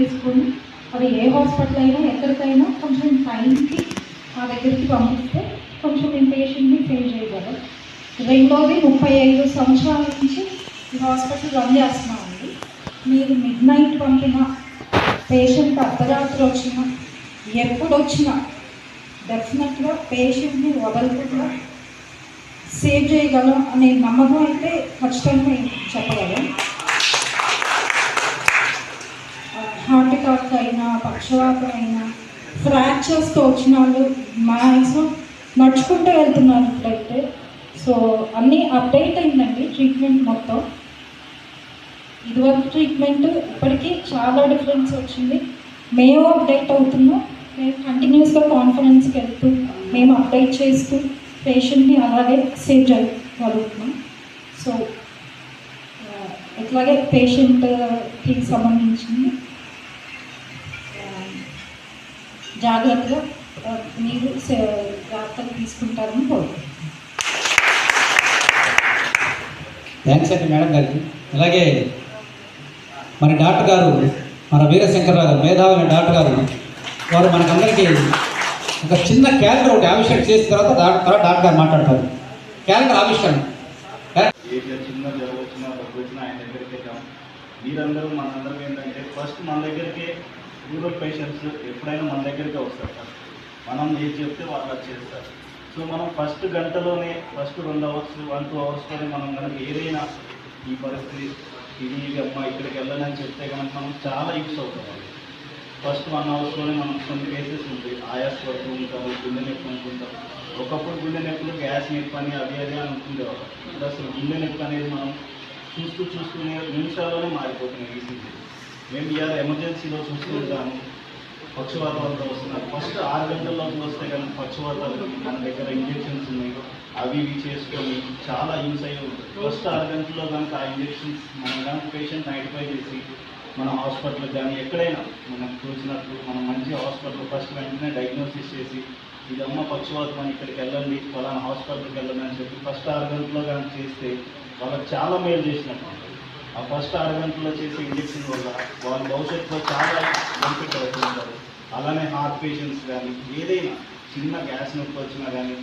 చేసుకొని అది ఏ హాస్పిటల్ అయినా ఎక్కడికైనా కొంచెం టైంకి మా దగ్గరికి పంపిస్తే కొంచెం మేము పేషెంట్ని సేవ్ చేయగలం. రెండోది ముప్పై ఐదు సంవత్సరాల నుంచి ఈ హాస్పిటల్ రన్ చేస్తున్నామండి మీరు మిడ్ నైట్ పంపిన పేషెంట్ అర్ధరాత్రి వచ్చిన ఎప్పుడు వచ్చినా డెఫినెట్గా పేషెంట్ని వదలకుండా సేవ్ చేయగలం అనే నమ్మకం అయితే ఖచ్చితంగా చెప్పగలం. హార్ట్ అటాక్ అయినా పక్షవాతం అయినా ఫ్రాక్చర్స్తో వచ్చిన వాళ్ళు మ్యాక్సిమం నడుచుకుంటూ వెళ్తున్నారు ఇప్పుడైతే. సో అన్నీ అప్డేట్ అయిందండి ట్రీట్మెంట్ మొత్తం. ఇదివరకు ట్రీట్మెంట్ ఇప్పటికీ చాలా డిఫరెన్స్ వచ్చింది. మేము అప్డేట్ అవుతున్నాం. మేము కంటిన్యూస్గా కాన్ఫరెన్స్కి వెళ్తూ మేము అప్డేట్ చేస్తూ పేషెంట్ని అలాగే సేవ్ చేయగలుగుతున్నాం సో ఆ, ఇట్లాగే పేషెంట్కి సంబంధించింది ఆ, జాగ్రత్తగా మీరు జాగ్రత్తలు తీసుకుంటారని కోరుకుంటున్నాను. థ్యాంక్స్ అండి మేడం గారికి. అలాగే మరి డాక్టర్ గారు మన వీరశంకర్రావు గారు మేధావి డాక్టర్ గారు వారు మనకందరికీ ఒక చిన్న క్యాలెండర్ ఒకటి ఆవిష్కరణ చేసిన తర్వాత డాక్టర్ తర్వాత డాక్టర్ గారు మాట్లాడతారు. క్యాలెండర్ ఆవిష్కరణ. మీరందరూ మనందరం ఏంటంటే ఫస్ట్ మన దగ్గరికే యూరోప్ పేషెంట్స్ ఎప్పుడైనా మన దగ్గరికే వస్తారు ఫస్ట్ మనం ఏది చెప్తే వాళ్ళు అది చేస్తారు. సో మనం ఫస్ట్ గంటలోనే ఫస్ట్ రెండు అవర్స్ వన్ టూ అవర్స్లోనే మనం కనుక ఏదైనా ఈ పరిస్థితి ఇది ఇది అమ్మ ఇక్కడికి వెళ్ళాలని చెప్తే కనుక మనం చాలా యూస్ అవుతాం ఫస్ట్ వన్ అవర్స్లోనే మనం కొన్ని కేసెస్ ఉంటాయి. ఆయాస్ పడుతూ ఉంటారు గుండె నొప్పి అనుకుంటాం. ఒకప్పుడు గుండె నొప్పులు గ్యాస్ నొప్పి అని అది అది అని అనుకునేవారు ఇప్పుడు అసలు గుండె నొప్పి అనేది మనం చూస్తూ చూస్తూనే నిమిషాల్లోనే మారిపోతున్నాయి ఈసీజీ మేము ఇవాళ ఎమర్జెన్సీలో చూస్తూ పక్షవాతాలతో వస్తున్నారు. ఫస్ట్ ఆరు గంటల్లోకి వస్తే కనుక పక్షవాతాలు మన దగ్గర ఇంజెక్షన్స్ ఉన్నాయి. అవి ఇవి చేసుకొని చాలా యూస్ అయ్యి ఉంటుంది ఫస్ట్ ఆరు గంటల్లో కనుక ఆ ఇంజెక్షన్స్ మనం కనుక పేషెంట్ ఐడెంటిఫై చేసి మన హాస్పిటల్ కానీ ఎక్కడైనా మనకు చూసినట్లు మనం మంచి హాస్పిటల్ ఫస్ట్ వెంటనే డయాగ్నోసిస్ చేసి ఇదమ్మ పక్షవాతం అని ఇక్కడికి వెళ్ళండి ఫలానా హాస్పిటల్కి వెళ్ళండి అని చెప్పి ఫస్ట్ ఆరు గంటల్లో కనుక చేస్తే వాళ్ళకి చాలా మేలు చేసినట్టు. ఉంటుంది. ఆ ఫస్ట్ ఆరు గంటల్లో చేసే ఇంజెక్షన్ వల్ల వాళ్ళ భవిష్యత్తులో చాలా బెనిఫిట్ అవుతుంటారు అలానే హార్ట్ పేషెంట్స్ కానీ ఏదైనా చిన్న గ్యాస్ నొప్పి వచ్చినా కానీ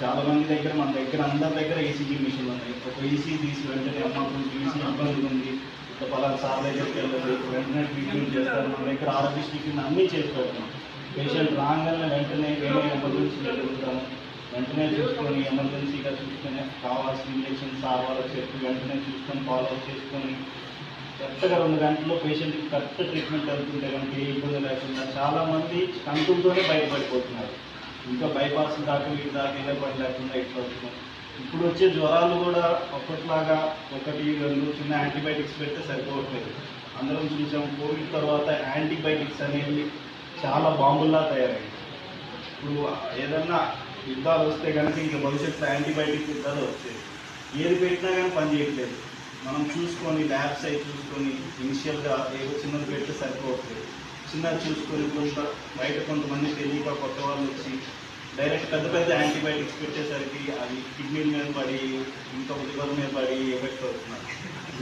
చాలా మంది దగ్గర మన దగ్గర అందరి దగ్గర ఏసీజీ మిషన్ ఉన్నాయి. ఒక ఏసీ తీసి వెంటనే అమ్మకం తీసి ఇబ్బంది ఉంది ఇట్లా పలానా సార్ దగ్గరికి వెళ్ళదు వెంటనే ట్రీట్మెంట్ చేస్తారు. మన దగ్గర ఆరోగ్య కింద అన్నీ చేసి పేషెంట్ రాగానే వెంటనే వేరే ఎమర్జెన్సీ జరుగుతాము వెంటనే చూసుకొని ఎమర్జెన్సీగా చూసుకొని కావాల్సిన ఇంజెక్షన్స్ ఆవాలో చెప్పి వెంటనే చూసుకొని ఫాలో చేసుకొని కరెక్ట్గా రెండు గంటల్లో పేషెంట్కి కరెక్ట్ ట్రీట్మెంట్ అవుతుంటే కనుక ఏ ఇబ్బంది లేకుండా చాలామంది కంతులతోనే బయటపడిపోతున్నారు ఇంకా బైపాస్ దాకా వీటి దాకా వెళ్ళే పని లేకుండా ఇట్లా వస్తున్నాయి ఇప్పుడు వచ్చే జ్వరాలు కూడా అప్పట్లాగా ఒకటి రెండు చిన్న యాంటీబయాటిక్స్ పెడితే సరిపోవట్లేదు. అందరం చూసాం కోవిడ్ తర్వాత యాంటీబయాటిక్స్ అనేవి చాలా బాంబుల్లా తయారయ్యాయి. ఇప్పుడు ఏదన్నా యుద్ధాలు వస్తే కనుక ఇంకా భవిష్యత్తులో యాంటీబయాటిక్ యుద్ధాలు వస్తాయి ఏది పెట్టినా కానీ పని చేయట్లేదు. మనం చూసుకొని ల్యాబ్స్ అయి చూసుకొని ఇనిషియల్గా ఏదో చిన్నది పెడితే సరిపోవట్లేదు. చిన్నది చూసుకొని కొంత బయట కొంతమంది తెలియక కొత్త వాళ్ళు వచ్చి డైరెక్ట్ పెద్ద పెద్ద యాంటీబయాటిక్స్ పెట్టేసరికి అది కిడ్నీ మీద పడి ఇంకా లివర్ మీద పడి ఎఫెక్ట్ అవుతున్నారు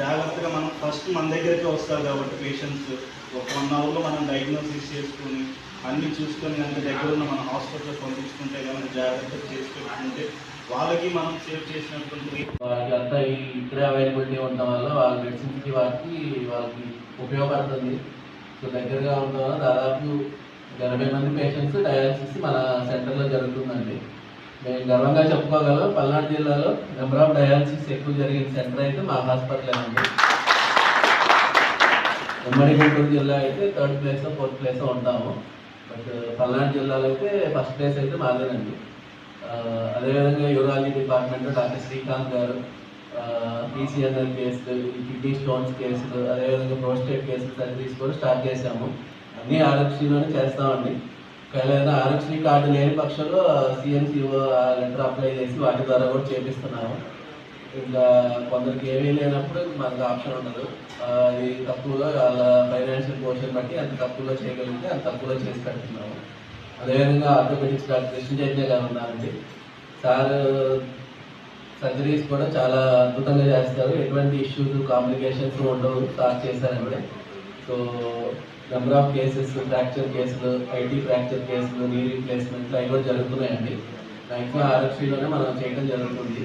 జాగ్రత్తగా మనం ఫస్ట్ మన దగ్గరికి వస్తారు కాబట్టి పేషెంట్స్ ఒక వన్ అవర్లో మనం డయాగ్నోసిస్ చేసుకొని అన్నీ చూసుకొని కనుక దగ్గర ఉన్న మన హాస్పిటల్ పంపించుకుంటే కనుక జాగ్రత్తగా చేసి పెట్టుకుంటే వాళ్ళకి మనం సేవ్ చేసినటువంటి వాళ్ళకి అంతా ఇక్కడే అవైలబిలిటీ ఉండడం వల్ల వాళ్ళ మెడిసిన్స్కి వాటికి వాళ్ళకి ఉపయోగపడుతుంది. సో దగ్గరగా ఉండడం వల్ల దాదాపు ఎనభై మంది పేషెంట్స్ డయాలసిస్ మన సెంటర్లో జరుగుతుందండి. మేము గర్వంగా చెప్పుకోగలం పల్నాడు జిల్లాలో నెంబర్ ఆఫ్ డయాలసిస్ ఎక్కువ జరిగిన సెంటర్ అయితే మా హాస్పిటలేనండి ఉమ్మడి గుంటూరు జిల్లా అయితే థర్డ్ ప్లేస్ ఫోర్త్ ప్లేస్ ఉంటాము. బట్ పల్నాడు జిల్లాలో అయితే ఫస్ట్ ప్లేస్ అయితే మాదేనండి. అదేవిధంగా యూరాలజీ డిపార్ట్మెంట్ డాక్టర్ శ్రీకాంత్ గారు పీసీఎన్ఎల్ కేసులు కిడ్నీ స్టోన్స్ కేసులు అదేవిధంగా ప్రోస్టేట్ కేసులు సర్జరీస్ కూడా స్టార్ట్ చేశాము. అన్నీ ఆరోగ్యంలోనే చేస్తామండి. ఏదైనా ఆరక్షణ కార్డు లేని పక్షంలో సిఎంసీఓ లెటర్ అప్లై చేసి వాటి ద్వారా కూడా చేపిస్తున్నాము. ఇంకా కొందరికి ఏమీ లేనప్పుడు మనకు ఆప్షన్ ఉండదు. అది తక్కువలో వాళ్ళ ఫైనాన్షియల్ పోర్షన్ బట్టి అంత తక్కువలో చేయగలిగితే అంత తక్కువలో చేసి పెడుతున్నాము. అదేవిధంగా ఆర్థోపెటిక్స్ డాక్టర్ కృష్ణ చైతన్య గారు ఉన్నారండి. సార్ సర్జరీస్ కూడా చాలా అద్భుతంగా చేస్తారు. ఎటువంటి ఇష్యూస్ కాంప్లికేషన్స్ ఉండవు. స్టార్ట్ చేశారంటే so number of cases fracture కేసులు ఐటీ ఫ్రాక్చర్ కేసులు నీ రీప్లేస్మెంట్లు అవి కూడా జరుగుతున్నాయండి. మ్యాక్సిమం ఆర్ఎఫ్సీలోనే మనం చేయడం జరుగుతుంది.